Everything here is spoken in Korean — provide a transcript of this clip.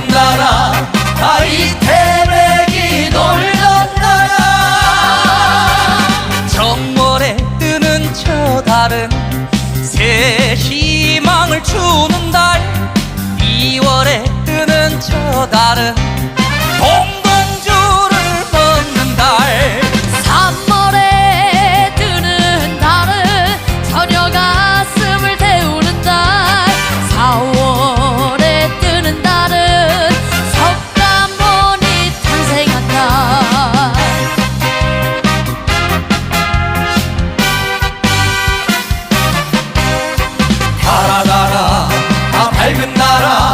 놀던 나라 다 이태백이 놀던 나라 정월에 뜨는 저 달은 새 희망을 주는 달. 2월에 뜨는 저 달은 사랑